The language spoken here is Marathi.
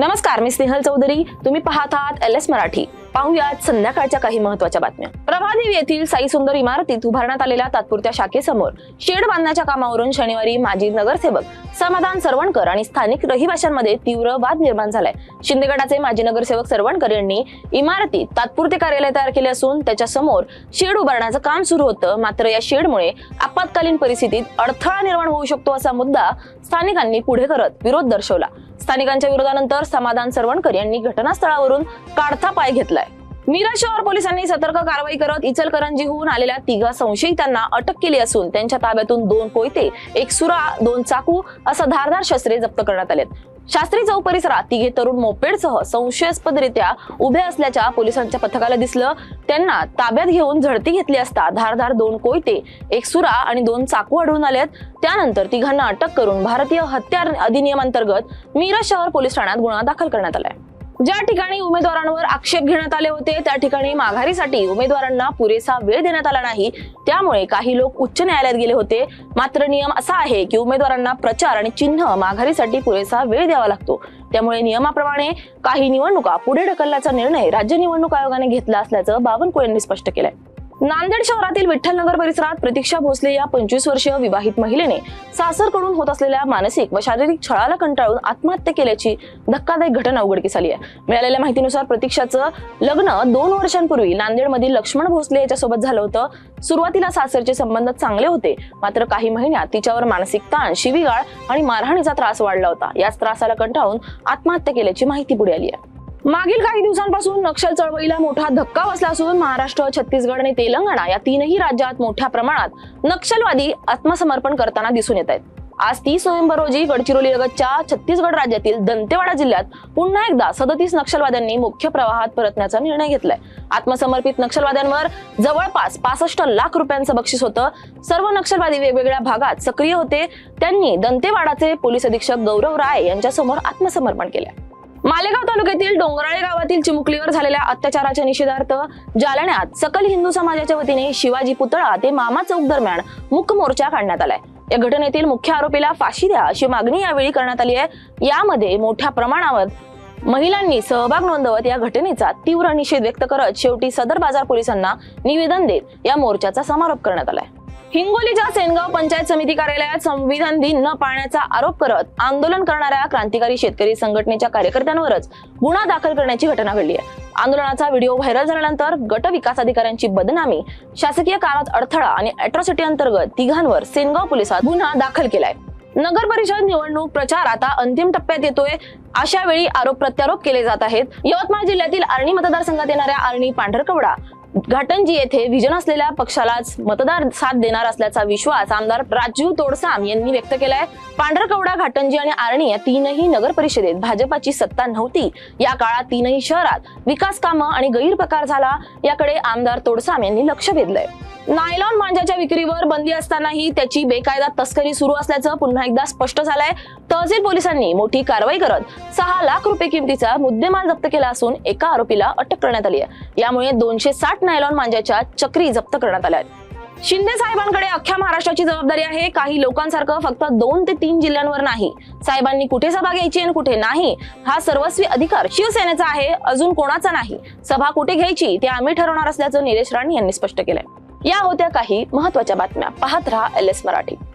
नमस्कार मी स्नेहल चौधरी. तुम्ही पाहत आहात एल एस मराठी. पाहुयात संध्याकाळच्या काही महत्त्वाच्या बातम्या. प्रभादेवी येथील साई सुंदर इमारतीत उभारण्यात आलेल्या तात्पुरत्या शाखेसमोर शेड बांधण्याच्या कामावरून शनिवारी माजी नगरसेवक समाधान सरवणकर आणि स्थानिक रहिवाशांमध्ये तीव्र वाद निर्माण झालाय. शिंदेगडाचे माजी नगरसेवक सरवणकर यांनी इमारतीत तात्पुरते कार्यालय तयार केले असून त्याच्यासमोर शेड उभारण्याचं काम सुरू होतं. मात्र या शेडमुळे आपत्कालीन परिस्थितीत अडथळा निर्माण होऊ शकतो असा मुद्दा स्थानिकांनी पुढे करत विरोध दर्शवला. स्थानिकांच्या विरोधानंतर समाधान सरवणकर यांनी घटनास्थळावरून काढता पाय घेतलाय. मिरज शहर पोलिसांनी सतर्क कारवाई करत इचलकरंजीहून आलेल्या तिघा संशयितांना अटक केली असून त्यांच्या ताब्यातून दोन कोयते एक सुरा दोन चाकू असं धारदार शस्त्रे जप्त करण्यात आलेत. शास्त्री चौक परिसरात तिघे तरुण मोपेडसह संशयास्पदरित्या उभे असल्याच्या पोलिसांच्या पथकाला दिसलं. त्यांना ताब्यात घेऊन झडती घेतली असता धारधार दोन कोयते एक सुरा आणि दोन चाकू आढळून आलेत त्यानंतर तिघांना अटक करून भारतीय हत्यार अधिनियमांतर्गत मिरज शहर पोलीस ठाण्यात गुन्हा दाखल करण्यात आलाय. ज्या ठिकाणी उमेदवारांवर आक्षेप घेण्यात आले होते त्या ठिकाणी माघारीसाठी उमेदवारांना पुरेसा वेळ देण्यात आला नाही. त्यामुळे काही लोक उच्च न्यायालयात गेले होते. मात्र नियम असा आहे की उमेदवारांना प्रचार आणि चिन्ह माघारीसाठी पुरेसा वेळ द्यावा लागतो. त्यामुळे नियमाप्रमाणे काही निवडणुका पुढे ढकलण्याचा निर्णय राज्य निवडणूक आयोगाने घेतला असल्याचं बावनकुळे यांनी स्पष्ट केलंय. नांदेड शहरातील विठ्ठलनगर परिसरात प्रतीक्षा भोसले या पंचवीस वर्षीय विवाहित महिलेने सासरकडून होत असलेल्या मानसिक व शारीरिक छळाला कंटाळून आत्महत्या केल्याची धक्कादायक घटना उघडकीस आली आहे. मिळालेल्या माहितीनुसार प्रतीक्षाचं लग्न दोन वर्षांपूर्वी नांदेडमधील लक्ष्मण भोसले याच्यासोबत झालं होतं. सुरुवातीला सासरचे संबंध चांगले होते. मात्र काही महिन्यात तिच्यावर मानसिक ताण शिवीगाळ आणि मारहाणीचा त्रास वाढला होता. याच त्रासाला कंटाळून आत्महत्या केल्याची माहिती पुढे आली आहे. मागील काही दिवसांपासून नक्षल चळवळीला मोठा धक्का बसला असून महाराष्ट्र छत्तीसगड आणि तेलंगणा या तीनही राज्यात मोठ्या प्रमाणात नक्षलवादी आत्मसमर्पण करताना दिसून येत आहेत. आज तीस नोव्हेंबर रोजी गडचिरोली लगतच्या छत्तीसगड राज्यातील दंतेवाडा जिल्ह्यात पुन्हा एकदा सदतीस नक्षलवाद्यांनी मुख्य प्रवाहात परतण्याचा निर्णय घेतलाय. आत्मसमर्पित नक्षलवाद्यांवर जवळपास पासष्ट लाख रुपयांचं बक्षीस होतं. सर्व नक्षलवादी वेगवेगळ्या भागात सक्रिय होते. त्यांनी दंतेवाडाचे पोलीस अधीक्षक गौरव राय यांच्यासमोर आत्मसमर्पण केलं मालेगाव तालुक्यातील डोंगराळे गावातील चिमुकलीवर झालेल्या अत्याचाराच्या निषेधार्थ जालन्यात सकल हिंदू समाजाच्या वतीने शिवाजी पुतळा ते मामा चौक दरम्यान मुख्य मोर्चा काढण्यात आलाय. या घटनेतील मुख्य आरोपीला फाशी द्या अशी मागणी यावेळी करण्यात आली आहे. यामध्ये मोठ्या प्रमाणावर महिलांनी सहभाग नोंदवत या घटनेचा तीव्र निषेध व्यक्त करत शेवटी सदर बाजार पोलिसांना निवेदन देत या मोर्चाचा समारोप करण्यात आलाय. हिंगोलीच्या सेनगाव पंचायत समिती कार्यालयात संविधान दिन न पाळण्याचा आरोप करत आंदोलन करणाऱ्या क्रांतिकारी शेतकरी संघटनेच्या कार्यकर्त्यांवरच गुन्हा दाखल करण्याची घटना घडली आहे. आंदोलनाचा व्हिडिओ व्हायरल झाल्यानंतर गट विकास अधिकाऱ्यांची बदनामी शासकीय कामात अडथळा आणि अॅट्रॉसिटी अंतर्गत तिघांवर सेनगाव पोलिसात गुन्हा दाखल केलाय. नगर परिषद निवडणूक प्रचार आता अंतिम टप्प्यात येतोय अशा वेळी आरोप प्रत्यारोप केले जात आहेत. यवतमाळ जिल्ह्यातील आर्णी मतदारसंघात येणाऱ्या आर्णी पांढरकवडा घाटंजी येथे विजन असलेल्या पक्षालाच मतदार साथ देणार असल्याचा विश्वास आमदार राजीव तोडसाम यांनी व्यक्त केलाय. पांढरकवडा घाटंजी आणि आर्णी या तीनही नगर परिषदेत भाजपाची सत्ता नव्हती. या काळात तीनही शहरात विकास कामं आणि गैरप्रकार झाला याकडे आमदार तोडसाम यांनी लक्ष वेधलंय. नायलॉन मांजाच्या विक्रीवर बंदी असतानाही त्याची बेकायदा तस्करी सुरू असल्याचं पुन्हा एकदा स्पष्ट झालंय. तहसील पोलिसांनी मोठी कारवाई करत सहा लाख रुपये किमतीचा मुद्देमाल जप्त केला असून एका आरोपीला अटक करण्यात आली आहे. यामुळे दोनशे साठ नायलॉन मांजाच्या चक्री जप्त करण्यात आल्या आहेत. शिंदे साहेबांकडे अख्ख्या महाराष्ट्राची जबाबदारी आहे. काही लोकांसारखं फक्त दोन ते तीन जिल्ह्यांवर नाही. साहेबांनी कुठे सभा घ्यायची आणि कुठे नाही हा सर्वस्वी अधिकार शिवसेनेचा आहे. अजून कोणाचा नाही? सभा कुठे घ्यायची ते आम्ही ठरवणार असल्याचं निलेश राणे यांनी स्पष्ट केलंय. या होत्या काही महत्त्वाच्या बातम्या. पाहत रहा एल एस मराठी.